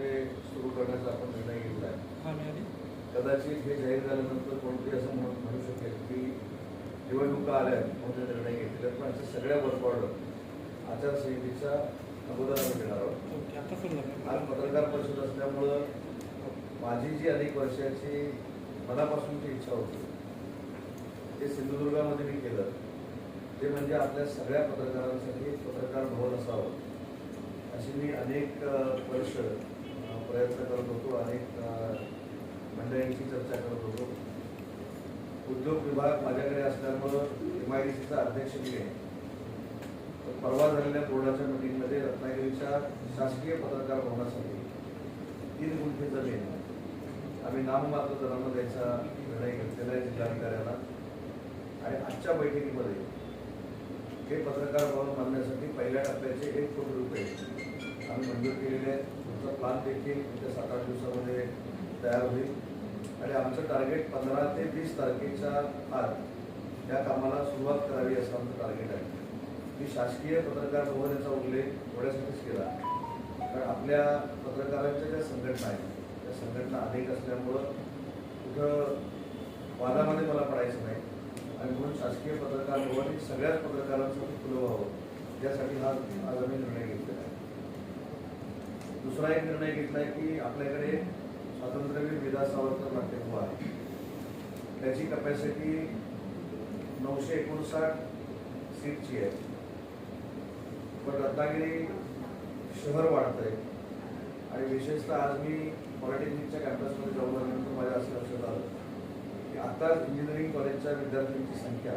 ते सुरू करण्याचा आपण निर्णय घेतला आहे. हा कदाचित हे जाहीर झाल्यानंतर कोणतरी असं म्हणून म्हणू शकेल की निवडणुका आल्या आहेत म्हणून ते निर्णय घेतले आहेत. पण अशा सगळ्या वर्कऑर्डर आचारसंहितेच्या अगोदर आम्ही घेणार आहोत. आज पत्रकार परिषद असल्यामुळं माझी जी अनेक वर्षाची मनापासूनची इच्छा होती ते सिंधुदुर्गामध्ये मी केलं. ते म्हणजे आपल्या सगळ्या पत्रकारांसाठी पत्रकार भवन असावं अशी मी अनेक अ, प्रयत्न करत होतो अनेक मंडळींची चर्चा करत होतो. उद्योग विभाग माझ्याकडे असल्यामुळं एम आय डी सीचा अध्यक्ष मी आहे. तर परवा झालेल्या बोर्डाच्या मिटिंगमध्ये रत्नागिरीच्या शासकीय पत्रकार भवनासाठी तीन गुंठे जमीन आम्ही नाममात्र दरानं द्यायचा निर्णय घेतलेला आहे जिल्हाधिकाऱ्याला आणि आजच्या बैठकीमध्ये हे पत्रकार भवन बांधण्यासाठी पहिल्या टप्प्याचे एक कोटी रुपये आम्ही मंजूर केलेले आहेत. प्लान देखील येत्या सात आठ दिवसामध्ये तयार होईल. आणि आमचं टार्गेट पंधरा ते वीस तारखेच्या आत या कामाला सुरुवात करावी असं आमचं टार्गेट आहे. मी शासकीय पत्रकार भवनाचा उल्लेख थोड्यासाठीच केला. कारण आपल्या पत्रकारांच्या ज्या संघटना आहेत त्या संघटना अनेक असल्यामुळं कुठं वादामध्ये मला पडायचं नाही. आणि म्हणून शासकीय पत्रकार भवन सगळ्याच पत्रकारांसाठी खुलं व्हावं यासाठी हा आज आम्ही निर्णय घेतलेला आहे. दुसरा एक निर्णय घेतला की आपल्याकडे स्वातंत्र्यवीर विदा सावरकर नाट्यगृह हो आहे. त्याची कपॅसिटी नऊशे एकोणसाठ सीटची आहे. पण रत्नागिरी शहर वाढतंय. आणि विशेषतः आज मी पॉलिटेक्निकच्या कॅम्पसमध्ये जाऊन आल्यानंतर माझ्या असं लक्षात आलं की आता इंजिनिअरिंग कॉलेजच्या विद्यार्थ्यांची संख्या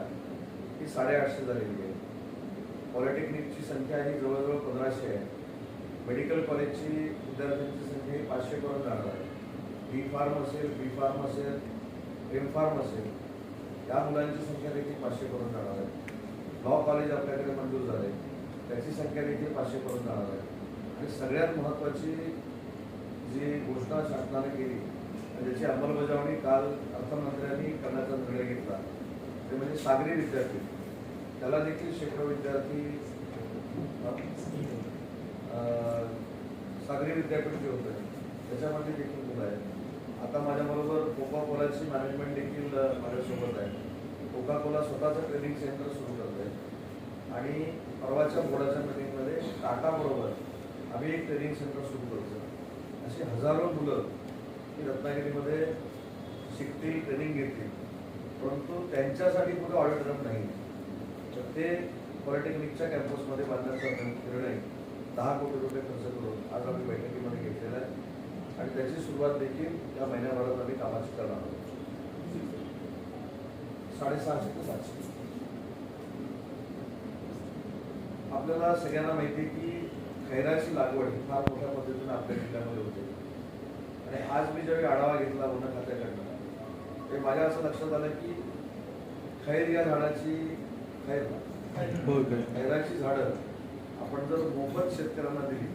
ही साडेआठशे झालेली आहे. पॉलिटेक्निकची संख्या ही जवळजवळ पंधराशे आहे. मेडिकल कॉलेजची विद्यार्थ्यांची संख्या ही पाचशे करून जाणार आहे. बी फार्म असेल बी फार्म असेल एम फार्म असेल या मुलांची संख्या देखील पाचशे करून जाणार आहे. लॉ कॉलेज आपल्याकडे मंजूर झाले. त्याची संख्या देखील पाचशे करून जाणार आहे. आणि सगळ्यात महत्त्वाची जी घोषणा शासनाने केली ज्याची अंमलबजावणी काल अर्थमंत्र्यांनी करण्याचा निर्णय घेतला. ते म्हणजे सागरी विद्यार्थी त्याला देखील शेकडो विद्यार्थी सागरी विद्यापीठ जे होतं. त्याच्यामध्ये देखील मुलं आहेत आता माझ्याबरोबर कोका कोलाची मॅनेजमेंट देखील माझ्यासोबत आहे. कोका कोला स्वतःचं ट्रेनिंग सेंटर सुरू करत आहे आणि परवाच्या बोर्डाच्या मिटिंगमध्ये टाटाबरोबर आम्ही एक ट्रेनिंग सेंटर सुरू करतो अशी हजारो मुलं ही रत्नागिरीमध्ये शिकतील ट्रेनिंग घेतील. परंतु त्यांच्यासाठी कुठे ऑडिटोरियम नाही तर ते पॉलिटेक्निकच्या कॅम्पसमध्ये बांधण्याचा निर्णय दहा कोटी रुपये खर्च करून आज आम्ही बैठकीमध्ये घेतलेला आहे. आणि त्याची सुरुवात देखील या महिन्याभरात आम्ही कामाची करणार आहोत. साडेसहाशे ते सातशे. आपल्याला सगळ्यांना माहिती आहे की खैराची लागवड ही फार मोठ्या पद्धतीने आपल्या जिल्ह्यामध्ये होते. आणि आज मी ज्यावेळी आढावा घेतला वन खात्याकडनं ते माझ्या असं लक्षात आलं की खैर या झाडाची खैर. खैराची झाडं आपण जर मोफत शेतकऱ्यांना दिली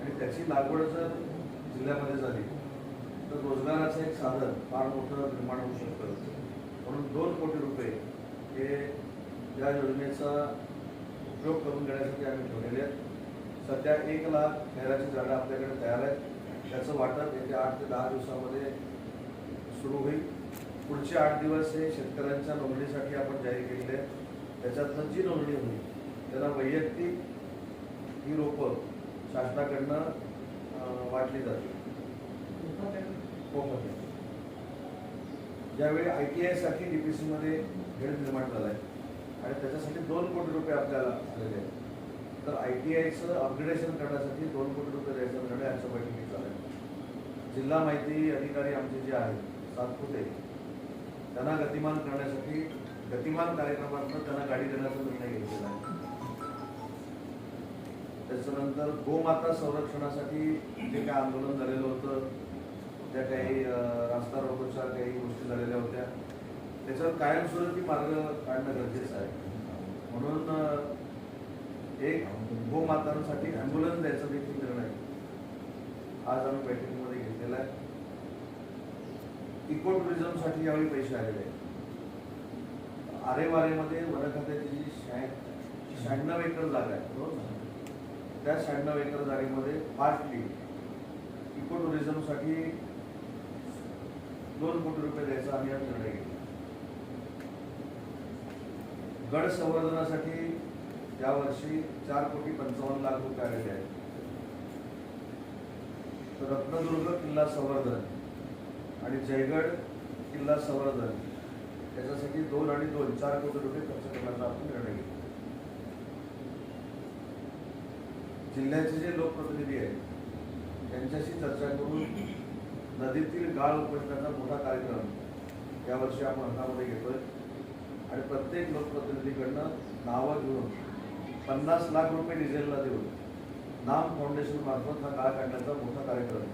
आणि त्याची लागवड जर जिल्ह्यामध्ये झाली तर रोजगाराचं एक साधन फार मोठं निर्माण होऊ शकतं. म्हणून दोन कोटी रुपये हे या योजनेचा उपयोग करून घेण्यासाठी आम्ही ठेवलेले आहेत. सध्या एक लाख खैराची झाडं आपल्याकडे तयार आहेत. त्याचं वाटप येत्या आठ ते दहा दिवसामध्ये सुरू होईल. पुढचे आठ दिवस हे शेतकऱ्यांच्या नोंदणीसाठी आपण जाहीर केलेले आहेत. त्याच्यातनं जी नोंदणी होईल त्याला वैयक्तिक ही रोपं शासनाकडनं वाटली आहे. ज्यावेळी आय टी आयसाठी डी पी सीमध्ये हेड निर्माण झाला आहे आणि त्याच्यासाठी दोन कोटी रुपये आपल्याला आलेले आहेत. तर आय टी आयचं अपग्रेडेशन करण्यासाठी दोन कोटी रुपये द्यायचा निर्णय आजच्या बैठकीत झाला आहे. जिल्हा माहिती अधिकारी आमचे जे आहेत सातपुते त्यांना गतिमान करण्यासाठी गतिमान कार्यक्रमातून त्यांना गाडी देण्याचा निर्णय घेतलेला आहे. त्याच्यानंतर गोमाता संरक्षणासाठी जे काही आंदोलन झालेलं होतं त्या काही रास्ता रोकोच्या काही गोष्टी झालेल्या होत्या त्याच्यावर कायमस्वरूपी मार्ग काढणं गरजेचं आहे. म्हणून एक गोमातांसाठी ॲम्ब्युलन्स द्यायचा देखील निर्णय आज आम्ही बैठकीमध्ये घेतलेला आहे. इको टुरिझमसाठी यावेळी पैसे आलेले आहेत. आरेवारेमध्ये वन खात्याची जी शहा- शहाण्णव एकर जागा आहे बरोबर? ना? त्या शहाण्णव एकर जागेमध्ये पार्क इको साठी दोन कोटी रुपये द्यायचा आम्ही आज निर्णय घेतला. गड संवर्धनासाठी यावर्षी चार कोटी पंचावन्न लाख रुपये आलेले आहेत. तर रत्नदुर्ग किल्ला संवर्धन आणि जयगड किल्ला संवर्धन त्याच्यासाठी दोन आणि दोन चार कोटी रुपये खर्च करण्याचा आपण निर्णय घेतला. जिल्ह्याचे जे लोकप्रतिनिधी आहेत त्यांच्याशी चर्चा करून नदीतील गाळ उपसण्याचा मोठा कार्यक्रम यावर्षी आपण हातामध्ये घेतोय. आणि प्रत्येक लोकप्रतिनिधीकडनं नावं घेऊन पन्नास लाख रुपये डिझेलला देऊन नाम फाउंडेशन मार्फत हा गाळ काढण्याचा मोठा कार्यक्रम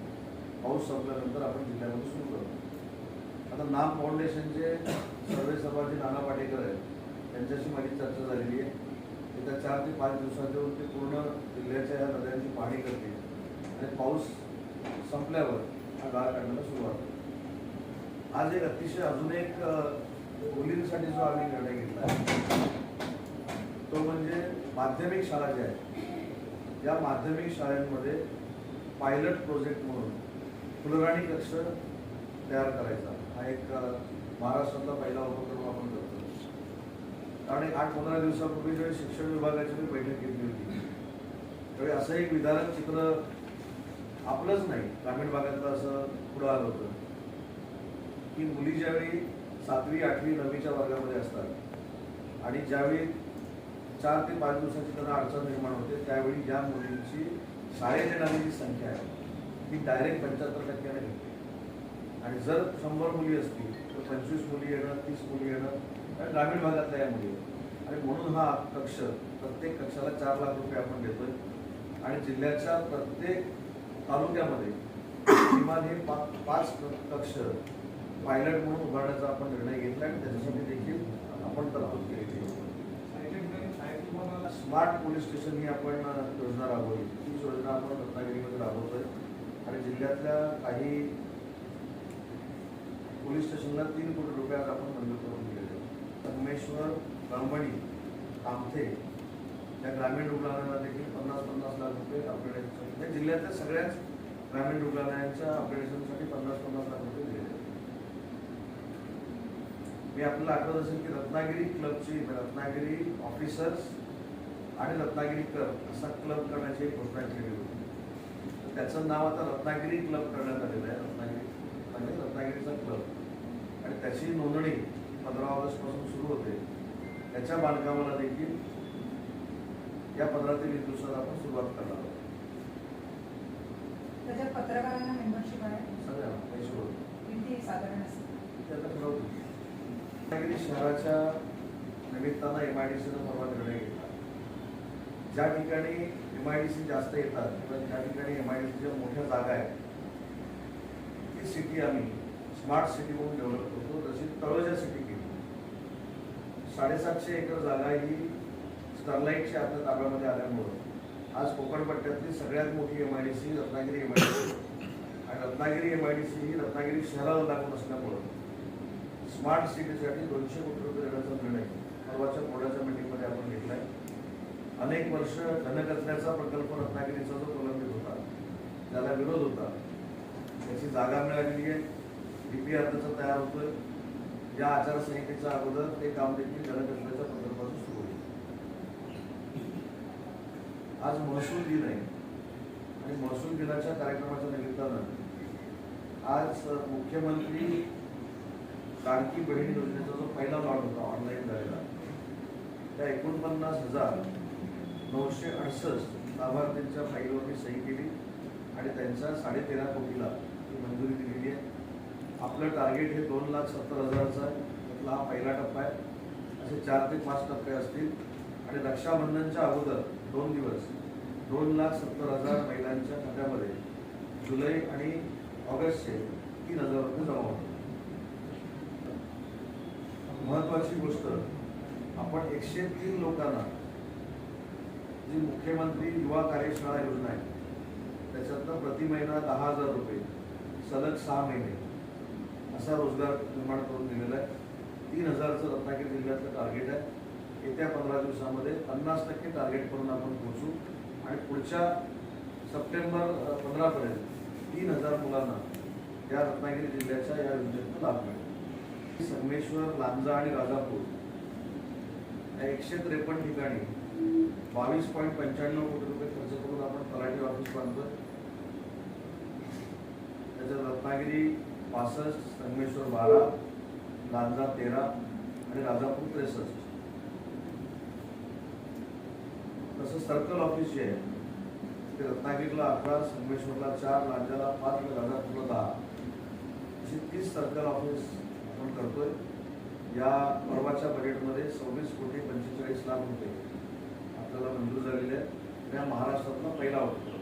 पाऊस संपल्यानंतर आपण जिल्ह्यामध्ये सुरू करतो आता नाम फाउंडेशनचे सर्वे सर्वांचे नाना पाटेकर आहेत त्यांच्याशी माझी चर्चा झालेली आहे. येत्या चार ते पाच दिवसात येऊन ते पूर्ण जिल्ह्याच्या या नद्यांची पाहणी करतील. आणि पाऊस संपल्यावर हा गाळ काढण्याला सुरुवात आज एक अतिशय अजून एक मुलींसाठी जो आम्ही निर्णय घेतला आहे तो म्हणजे माध्यमिक शाळा ज्या आहेत या माध्यमिक शाळांमध्ये पायलट प्रोजेक्ट म्हणून फुलराणी कक्ष तयार करायचा. हा एक महाराष्ट्रातला पहिला उपक्रम कारण एक आठ पंधरा दिवसापूर्वी ज्यावेळी शिक्षण विभागाची मी बैठक घेतली होती त्यावेळी असं एक विधारक चित्र आपलंच नाही. ग्रामीण भागातलं असं पुढं आलं होतं की मुली ज्यावेळी सातवी आठवी नववीच्या वर्गामध्ये असतात आणि ज्यावेळी चार ते पाच दिवसाची त्यांना अडचण निर्माण होते त्यावेळी ज्या मुलींची शाळेत येणारी जी संख्या आहे ती डायरेक्ट पंच्याहत्तर टक्क्याने घेते आणि जर शंभर मुली असतील पंचवीस मुली येणं तीस मुली येणं या ग्रामीण भागातल्या या मुली आणि म्हणून हा कक्ष प्रत्येक कक्षाला चार लाख रुपये आपण देतोय. आणि जिल्ह्याच्या प्रत्येक तालुक्यामध्ये किमान हे पा- पाच कक्ष पायलट म्हणून उभारण्याचा आपण निर्णय घेतला आणि त्याच्यासाठी देखील आपण तरतूद केलेली आहे. स्मार्ट पोलीस स्टेशन ही आपण योजना राबवली. ती योजना आपण रत्नागिरीमध्ये राबवतोय. आणि जिल्ह्यातल्या काही पोलीस स्टेशनला तीन कोटी रुपये आज आपण मंजूर करून दिलेले आहेत. संगमेश्वर कळमणी कामथे या ग्रामीण रुग्णालयाला देखील पन्नास पन्नास लाख रुपये अपग्रेडेशन या जिल्ह्यातल्या सगळ्याच ग्रामीण रुग्णालयांच्या अपग्रेडेशनसाठी पन्नास पन्नास लाख रुपये दिलेले मी आपल्याला आठवत असेल की रत्नागिरी क्लबची रत्नागिरी ऑफिसर्स आणि रत्नागिरी क्लब असा क्लब करण्याची घोषणा केली होती त्याचं नाव आता रत्नागिरी क्लब करण्यात आलेलं आहे रत्नागिरी म्हणजे रत्नागिरीचा क्लब आणि त्याची नोंदणी पंधरा ऑगस्टपासून सुरू होते. त्याच्या बांधकामाला देखील या पंधरा ते वीस दिवसात आपण सुरुवात करणार आहोत. त्याच्यात पत्रकारांना मेंबरशिप आहे? सगळ्यांना पैसे होते किती साधारण असेल ते आता ठरवतो? रत्नागिरी शहराच्या निमित्तानं एम आय डी सीनं परवा निर्णय घेतला. ज्या ठिकाणी एम आय डी सी जास्त येतात किंवा ज्या ठिकाणी एम आय डी सीच्या मोठ्या जागा आहेत ती सिटी आम्ही स्मार्ट सिटी म्हणून डेव्हलप करतो. जशी तळोजा सिटी केली. साडेसातशे एकर जागा ही स्टरलाईटच्या आता ताब्यामध्ये आल्यामुळं आज कोकणपट्ट्यातली सगळ्यात मोठी M I D C Ratnagiri M I D C आणि Ratnagiri M I D C ही रत्नागिरी शहराला लागून असल्यामुळं स्मार्ट सिटीसाठी दोनशे कोटी रुपये देण्याचा निर्णय परवाच्या मोड्याच्या मीटिंगमध्ये आपण घेतला आहे अनेक वर्ष घनकचऱ्याचा प्रकल्प रत्नागिरीचा जो प्रलंबित होता त्याला विरोध होता. त्याची जागा मिळालेली आहे डीपी त्याचा तयार होतोय. या आचारसंहितेच्या अगोदर ते काम देखील घनकचऱ्याच्या प्रकल्पाचं सुरू होईल. आज महसूल दिन आहे. आणि महसूल दिनाच्या कार्यक्रमाच्या निमित्तानं आज मुख्यमंत्री लाडकी बहीण योजनेचा जो पहिला लॉट होता ऑनलाईन झालेला त्या एकोणपन्नास हजार नऊशे अडसष्ट लाभार्थींच्या फाईलवरती सही केली आणि त्यांच्या साडेतेरा कोटीला ती मंजुरी दिलेली आहे. आपलं टार्गेट हे दोन लाख सत्तर हजाराचं आहे त्यातला हा पहिला टप्पा आहे. असे चार ते पाच टप्पे असतील. आणि रक्षाबंधनच्या अगोदर दोन दिवस दोन लाख सत्तर हजार महिलांच्या खात्यामध्ये जुलै आणि ऑगस्टचे तीन हजार रुपये जमा होतात महत्वाची गोष्ट आपण एकशे तीन लोकांना जी मुख्यमंत्री युवा कार्यशाळा योजना आहे त्याच्यातनं प्रति महिना दहा हजार रुपये सलग सहा महिने असा रोजगार निर्माण करून दिलेला आहे. तीन हजारचं रत्नागिरी जिल्ह्यातलं टार्गेट आहे. येत्या पंधरा दिवसामध्ये पन्नास टक्के टार्गेटपर्यंत आपण पोहोचू. आणि पुढच्या सप्टेंबर पंधरापर्यंत तीन हजार मुलांना या रत्नागिरी जिल्ह्याच्या या योजनेतून लाभ मिळेल. संगमेश्वर लांजा आणि राजापूर या एकशे त्रेपन्न ठिकाणी बावीस पॉईंट पंच्याण्णव कोटी रुपये खर्च करून आपण तलाठी ऑफिस बांधतोय. त्याच्यात रत्नागिरी पासष्ट संगमेश्वर बारा लांजा तेरा आणि राजापूर त्रेसष्ट. तसं सर्कल ऑफिस जे आहे ते रत्नागिरीला अकरा संगमेश्वरला चार लांजाला पाच आणि राजापूरला दहा. अशी तीस सर्कल ऑफिस आपण करतोय. या परवाच्या बजेटमध्ये सव्वीस कोटी पंचेचाळीस लाख रुपये आपल्याला मंजूर झालेले आहेत. या महाराष्ट्रातला पहिला होता.